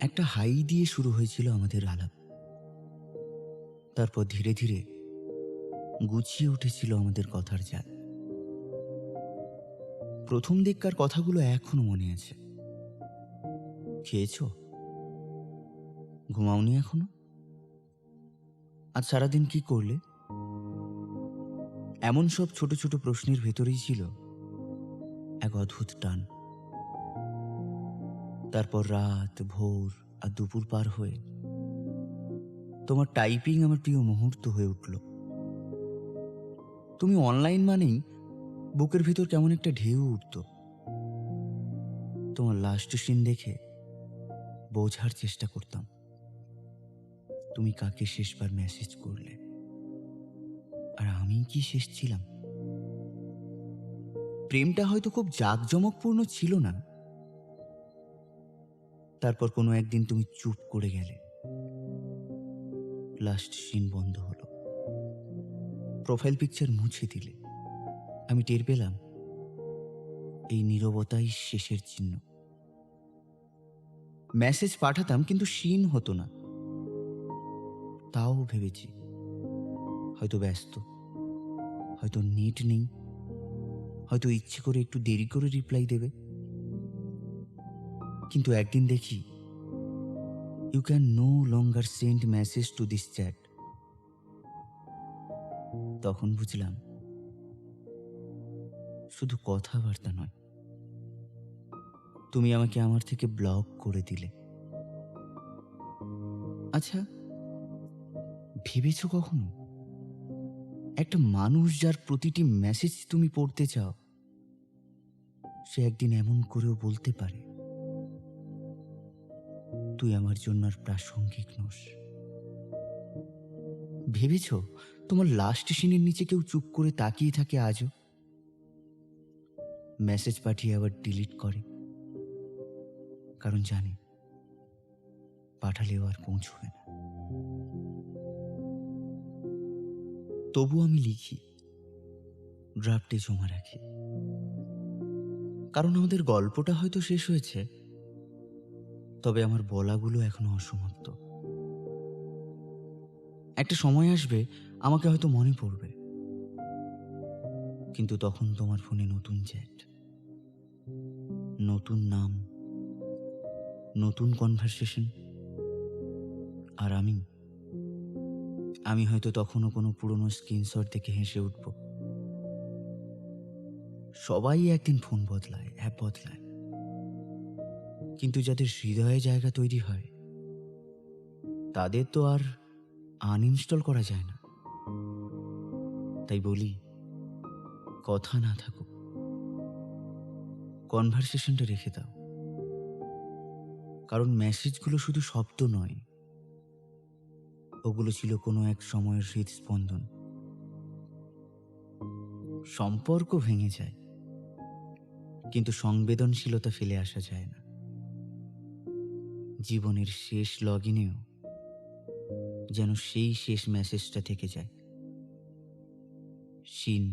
একটা হাই দিয়ে শুরু হয়েছিল আমাদের আলাপ। তারপর ধীরে ধীরে গুছিয়ে উঠেছিল আমাদের কথার জাল। প্রথম দিককার কথাগুলো এখনও মনে আছে। খেয়েছ? ঘুমাওনি এখনও? আজ সারাদিন কি করলে? এমন সব ছোট ছোট প্রশ্নের ভেতরেই ছিল এক অদ্ভুত টান। তারপর রাত, ভোর আর দুপুর পার হয়ে তোমার টাইপিং আমার প্রিয় মুহূর্ত হয়ে উঠল। তুমি অনলাইন মানেই বুকের ভিতর কেমন একটা ঢেউ উঠত। তোমার লাস্ট সিন দেখে বোঝার চেষ্টা করতাম। তুমি কাকে শেষবার মেসেজ করলে? আর আমি কি শেষ ছিলাম? প্রেমটা হয়তো খুব জাঁকজমকপূর্ণ ছিল না। তারপর কোনো একদিন তুমি চুপ করে গেলে। লাস্ট সিন বন্ধ হলো। প্রোফাইল পিকচার মুছে দিলে। আমি টের পেলাম, এই নীরবতাই শেষের চিহ্ন। মেসেজ পাঠাতাম, কিন্তু সিন হতো না। তাও ভেবেছি, হয়তো ব্যস্ত, হয়তো নেট নেই, হয়তো ইচ্ছে করে একটু দেরি করে রিপ্লাই দেবে। কিন্তু একদিন দেখি you can no longer send message to this chat তখন বুঝলাম, শুধু কথাবার্তা নয়, তুমি আমাকে আমার থেকে ব্লক করে দিলে। আচ্ছা ভেবেছো কখনো? একটা মানুষ যার প্রতিটি মেসেজ তুমি পড়তে চাও, সে একদিন এমন করেও বলতে পারে। তুই আমার জন্য আর প্রাসঙ্গিক নোস। ভেবেছ তোমার লাস্ট সিনের নিচে কেউ চুপ করে তাকিয়ে থাকে আজও? মেসেজ পাঠিয়ে আবার ডিলিট করে। কারণ জানে, পাঠালেও আর পৌঁছবে না। তবু আমি লিখি, ড্রাফটে জমা রাখি। কারণ আমাদের গল্পটা হয়তো শেষ হয়েছে। তবে আমার বলাগুলো এখনও অসমাপ্ত। একটা সময় আসবে, আমাকে হয়তো মনে পড়বে। কিন্তু তখন তোমার ফোনে নতুন চ্যাট। নতুন নাম। নতুন কনভারসেশন আর আমি আমি হয়তো তখনও কোনো পুরনো স্ক্রিনশট দেখে হেসে উঠব। সবাই একদিন ফোন বদলায় অ্যাপ বদলায়। কিন্তু যাদের হৃদয়ে জায়গা তৈরি হয়, তাদের তো আর আনইনস্টল করা যায় না। তাই বলি, কথা না থাকুক। কনভারসেশনটা রেখে দাও। কারণ মেসেজগুলো শুধু শব্দ নয়, ওগুলো ছিল কোনো এক সময়ের হৃদস্পন্দন। সম্পর্ক ভেঙে যায়, কিন্তু সংবেদনশীলতা ফেলে আসা যায় না। জীবনের শেষ লগইনেও যেন সেই শেষ মেসেজটা থেকে যায়। শিন